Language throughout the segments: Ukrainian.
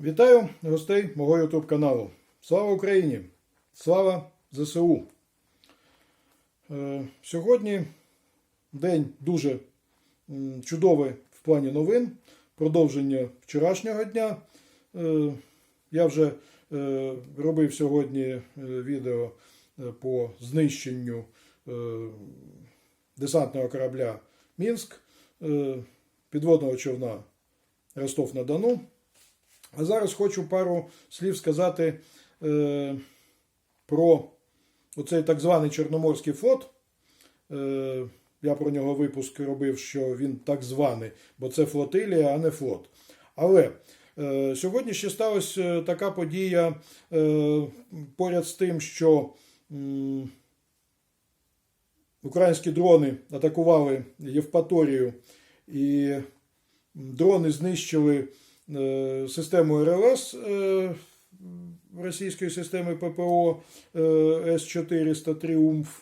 Вітаю гостей мого YouTube каналу. Слава Україні! Слава ЗСУ! Е, Сьогодні день дуже чудовий в плані новин. Продовження вчорашнього дня. Е, Я вже е, робив сьогодні відео по знищенню десантного корабля Мінськ, підводного човна Ростов-на-Дону. А зараз хочу пару слів сказати е, про оцей так званий Чорноморський флот. Е, я про нього випуск робив, що він так званий, бо це флотилія, а не флот. Але е, сьогодні ще сталася така подія е, поряд з тим, що м, українські дрони атакували Євпаторію, і дрони знищили е, систему РЛС е, російської системи ППО е, С-400 Тріумф.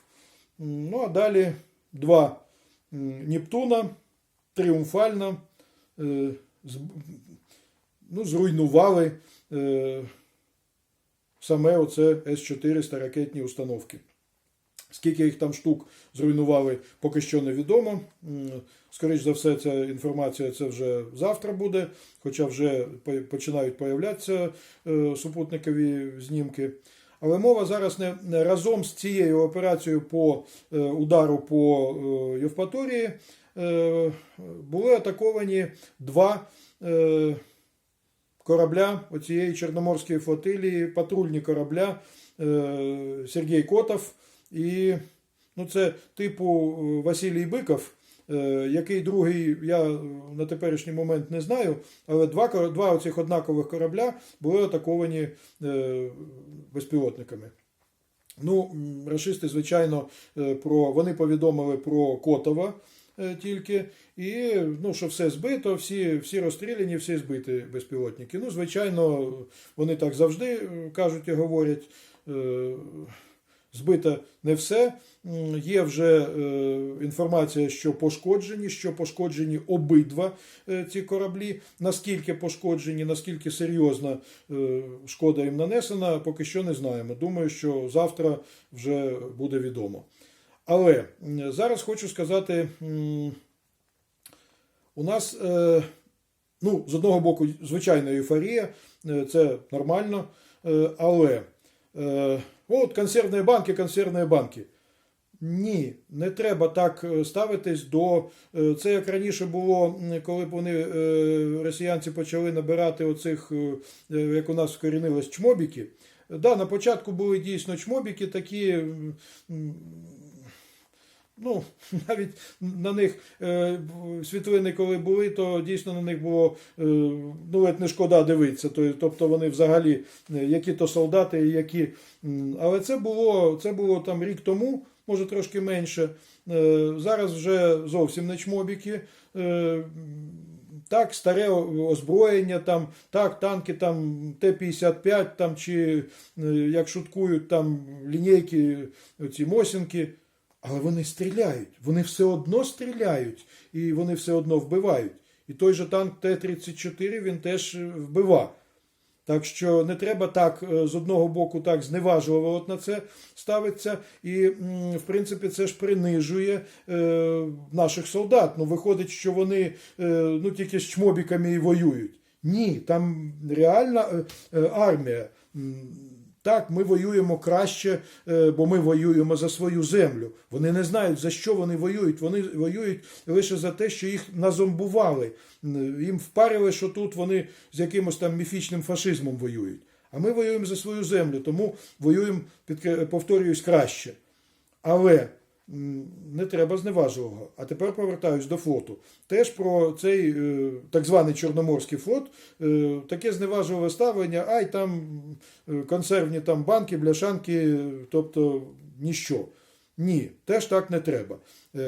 Ну, а далі два Нептуна тріумфально е, ну, зруйнували е, саме оце С-400 ракетні установки. Скільки їх там штук зруйнували, поки що невідомо. М, Скоріш за все, ця інформація це вже завтра буде, хоча вже починають появлятися е, супутникові знімки. Але мова зараз не разом з цією операцією по е, удару по е, Євпаторії були атаковані два корабля оцієї Чорноморської флотилії, патрульні корабля Сергій Котов і ну, це типу е, Василій Биков, е, який другий, я на теперішній момент не знаю, але два, два оцих однакових корабля були атаковані е, безпілотниками. Ну, рашисти, звичайно, про вони повідомили про Котова тільки, і ну, що все збито, всі, всі розстріляні, всі збиті безпілотники. Ну, звичайно, вони так завжди кажуть і говорять. Е, Збито не все. Є вже е, інформація, що пошкоджені, що пошкоджені обидва е, ці кораблі. Наскільки пошкоджені, наскільки серйозна е, шкода їм нанесена, поки що не знаємо. Думаю, що завтра вже буде відомо. Але зараз хочу сказати, у нас, ну, з одного боку, звичайна ейфорія, це нормально, але от консервні банки, консервні банки. Ні, не треба так е, ставитись до е, це, як раніше було, коли б вони е, росіянці почали набирати оцих, як у нас вкорінилось, чмобіки. Да, на початку були дійсно чмобіки, такі. Ну, навіть на них е, світлини, коли були, то дійсно на них було е, ну, ледь не шкода дивитися. Тобто вони взагалі, е, які то солдати, які. Але це було, це було там рік тому, може трошки менше. Е, Зараз вже зовсім не чмобіки. Е, Так, старе озброєння, там, так, танки там Т-55, там, чи е, як шуткують, там лінійки, ці Мосінки. Але вони стріляють, вони все одно стріляють і вони все одно вбивають. І той же танк Т-34 він теж е, вбива. Так що не треба так е, з одного боку так зневажливо от на це ставитися. І, в принципі, це ж принижує е, наших солдат. Ну, виходить, що вони е, ну, тільки з чмобіками і воюють. Ні, там реальна е, е, армія. Так, ми воюємо краще, е, бо ми воюємо за свою землю. Вони не знають, за що вони воюють. Вони воюють лише за те, що їх назомбували. Їм впарили, що тут вони з якимось там міфічним фашизмом воюють. А ми воюємо за свою землю, тому воюємо, повторююсь, краще. Але не треба зневажливого. А тепер повертаюсь до флоту. Теж про цей е, так званий Чорноморський флот, е, таке зневажливе ставлення, ай там е, консервні там банки, бляшанки, тобто ніщо. Ні, теж так не треба.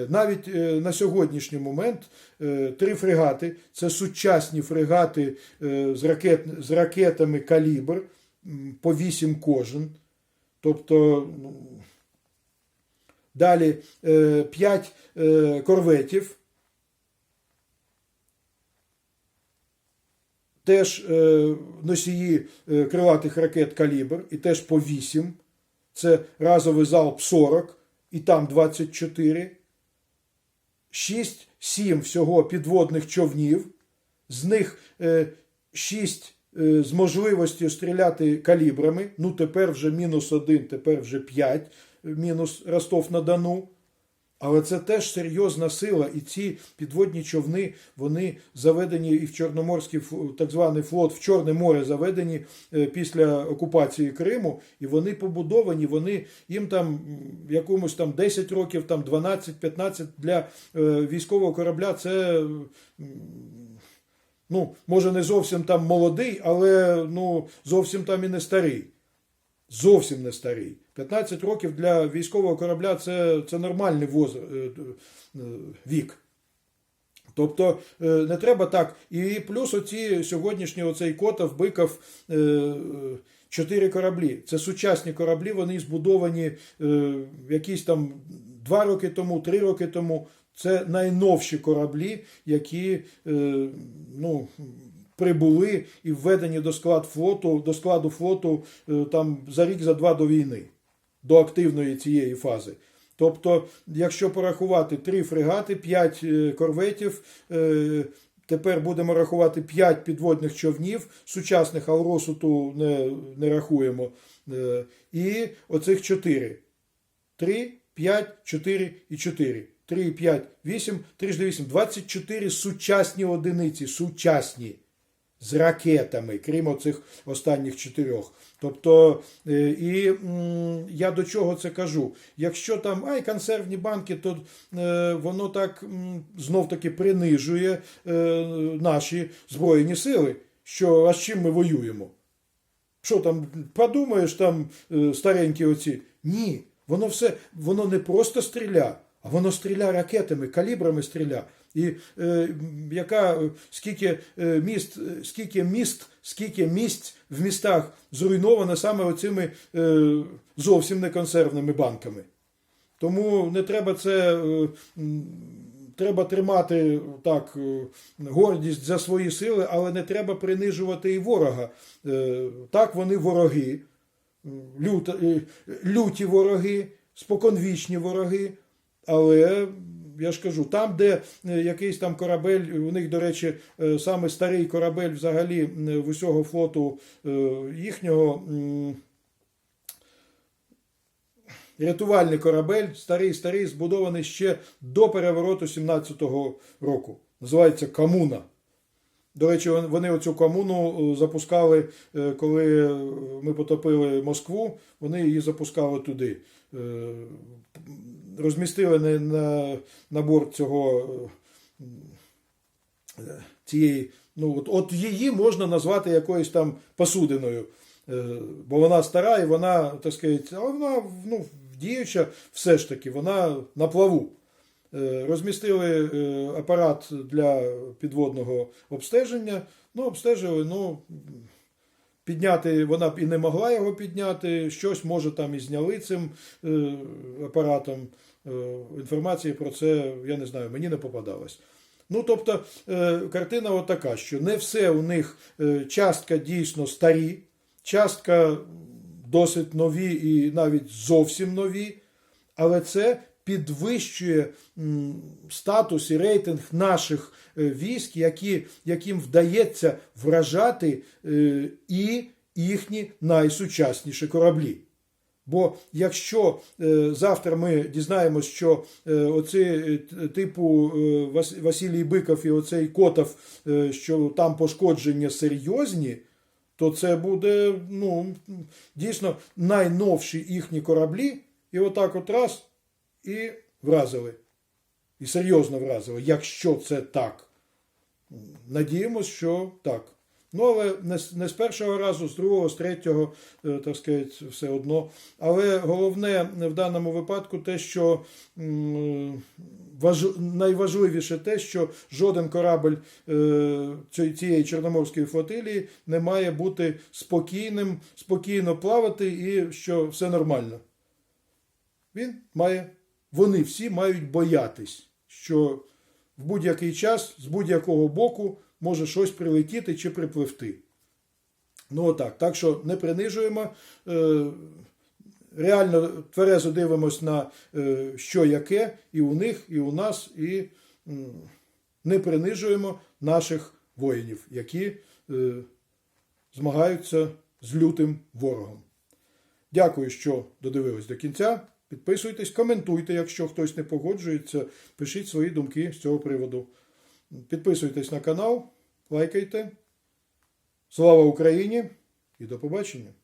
Навіть на сьогоднішній момент три фрегати це сучасні фрегати з, ракет, з ракетами калібр по 8 кожен. Тобто, ну, далі 5 корветів теж е, носії е, крилатих ракет калібр, і теж по 8. Це разовий залп 40, і там 24. 6-7 всього підводних човнів. З них 6 з можливістю стріляти калібрами. Ну, тепер вже мінус 1, тепер вже 5, мінус Ростов-на-Дону. Але це теж серйозна сила, і ці підводні човни вони заведені і в Чорноморський так званий флот в Чорне море заведені е, після окупації Криму, і вони побудовані. Вони їм там якомусь там 10 років, там 12-15 для е, військового корабля. Це ну може не зовсім там молодий, але ну зовсім там і не старий. Зовсім не старий. 15 років для військового корабля це, це нормальний воз, е, е, вік. Тобто е, не треба так. І плюс оці сьогоднішні оцей Котов, Биков, чотири кораблі. Це сучасні кораблі, вони збудовані якісь там два роки тому, три роки тому. Це найновші кораблі, які ну, прибули і введені до склад флоту, до складу флоту там за рік, за два до війни, до активної цієї фази. Тобто, якщо порахувати три фрегати, п'ять е, корветів, е, тепер будемо рахувати п'ять підводних човнів, сучасних Алросуту не, не рахуємо, е, і оцих чотири. 3, 5, 4 і 4. 3, 5, 8, 3 8. 24 сучасні одиниці, сучасні. З ракетами, крім оцих останніх чотирьох. Тобто, е, і я до чого це кажу? Якщо там ай, консервні банки, то е, воно так знов-таки принижує е, наші Збройні сили, що а з чим ми воюємо? Що там, подумаєш, там старенькі оці? Ні, воно все, воно не просто стріля, а воно стріля ракетами, калібрами стріля. І е, яка е, скільки е, міст, е, скільки міст, скільки місць в містах зруйновано саме оцими е, зовсім не консервними банками. Тому не треба це. е, Треба тримати так гордість за свої сили, але не треба принижувати і ворога. Так, вони вороги, люті вороги, споконвічні вороги. Але я ж кажу, там, де е, якийсь там корабель, у них, до речі, е, саме старий корабель взагалі е, в усього флоту е, їхнього. Рятувальний корабель, старий, старий, збудований ще до перевороту 17-го року. Називається Камуна. До речі, вони оцю комуну е, запускали, е, коли ми потопили Москву, вони її запускали туди. Е, Розмістили на, на, борт цього е, цієї. Ну, от, от її можна назвати якоюсь там посудиною. Е, Бо вона стара і вона, так сказати, але вона ну, діюча все ж таки, вона на плаву. Е, Розмістили е, апарат для підводного обстеження. Ну, обстежили, ну, підняти вона б і не могла його підняти. Щось, може, там і зняли цим е, апаратом. Інформації про це, я не знаю, мені не попадалось. Ну, тобто, картина отака, що не все у них частка дійсно старі, частка досить нові і навіть зовсім нові, але це підвищує статус і рейтинг наших е, військ, які, яким вдається вражати е, і їхні найсучасніші кораблі. Бо якщо е, завтра ми дізнаємось, що оці типу Василій Биков і оцей Котов, що там пошкодження серйозні, то це буде ну, дійсно найновші їхні кораблі, і отак от раз і вразили. І серйозно вразили, якщо це так. Надіємось, що так. Ну, але не, з- першого разу, з другого, з третього, е, так сказати, все одно. Але головне в даному випадку те, що важ... найважливіше те, що жоден корабль е, цієї Чорноморської флотилії не має бути спокійним, спокійно плавати і що все нормально. Він має, вони всі мають боятись, що в будь-який час з будь-якого боку може щось прилетіти чи припливти. Ну, отак. Так що не принижуємо. Е, реально тверезо дивимось на е, що яке і у них, і у нас, і не принижуємо наших воїнів, які е, змагаються з лютим ворогом. Дякую, що додивились до кінця. Підписуйтесь, коментуйте, якщо хтось не погоджується, пишіть свої думки з цього приводу. Підписуйтесь на канал, лайкайте. Слава Україні і до побачення!